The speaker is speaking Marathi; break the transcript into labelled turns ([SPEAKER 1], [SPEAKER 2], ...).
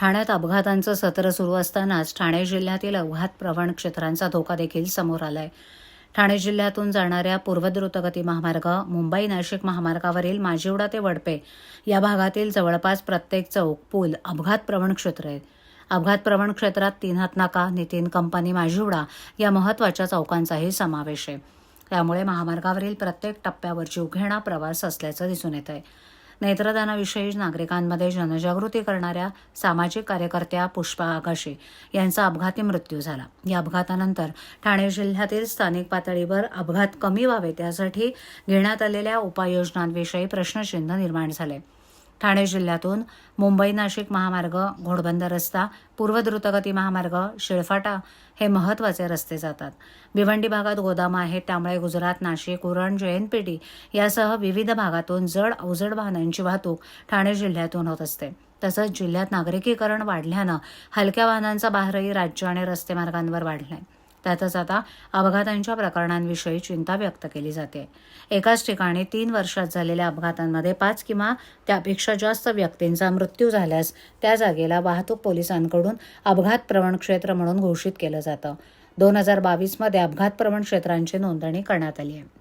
[SPEAKER 1] ठाण्यात अपघातांचं सत्र सुरू असतानाच ठाणे जिल्ह्यातील अपघात प्रवण क्षेत्रांचा धोका देखील समोर आलाय. ठाणे जिल्ह्यातून जाणाऱ्या पूर्वद्रुतगती महामार्ग मुंबई नाशिक महामार्गावरील माजिवडा ते वडपे या भागातील जवळपास प्रत्येक चौक पूल अपघात प्रवण क्षेत्र आहेत. अपघात प्रवण क्षेत्रात तीन हात नाका नितीन कंपनी माजिवडा या महत्त्वाच्या चौकांचाही समावेश आहे. त्यामुळे महामार्गावरील प्रत्येक टप्प्यावर जीवघेणा प्रवास असल्याचं दिसून येत आहे नेत्रदानाविषयी नागरिकांमध्ये जनजागृती करणाऱ्या सामाजिक कार्यकर्त्या पुष्पा आकाशे यांचा अपघाती मृत्यू झाला. या अपघातानंतर ठाणे जिल्ह्यातील स्थानिक पातळीवर अपघात कमी व्हावेत यासाठी घेण्यात आलेल्या उपाययोजनांविषयी प्रश्नचिन्ह निर्माण झाले. ठाणे जिल्ह्यातून मुंबई नाशिक महामार्ग घोडबंदर रस्ता पूर्व द्रुतगती महामार्ग शिळफाटा हे महत्त्वाचे रस्ते जातात. भिवंडी भागात गोदामं आहेत त्यामुळे गुजरात नाशिक उरण जयंतपेटी यासह विविध भागातून जड अवजड वाहनांची वाहतूक ठाणे जिल्ह्यातून होत असते. तसंच जिल्ह्यात नागरिकीकरण वाढल्यानं हलक्या वाहनांचा भारही राज्य आणि रस्ते मार्गांवर वाढलाय. त्यातच आता अपघातांच्या प्रकरणांविषयी चिंता व्यक्त केली जाते. एकाच ठिकाणी तीन वर्षात झालेल्या अपघातांमध्ये पाच किंवा त्यापेक्षा जास्त व्यक्तींचा मृत्यू झाल्यास त्या जागेला वाहतूक पोलिसांकडून अपघात प्रवण क्षेत्र म्हणून घोषित केलं जातं. दोन हजार बावीसमध्ये अपघात प्रवण क्षेत्रांची नोंदणी करण्यात आली आहे.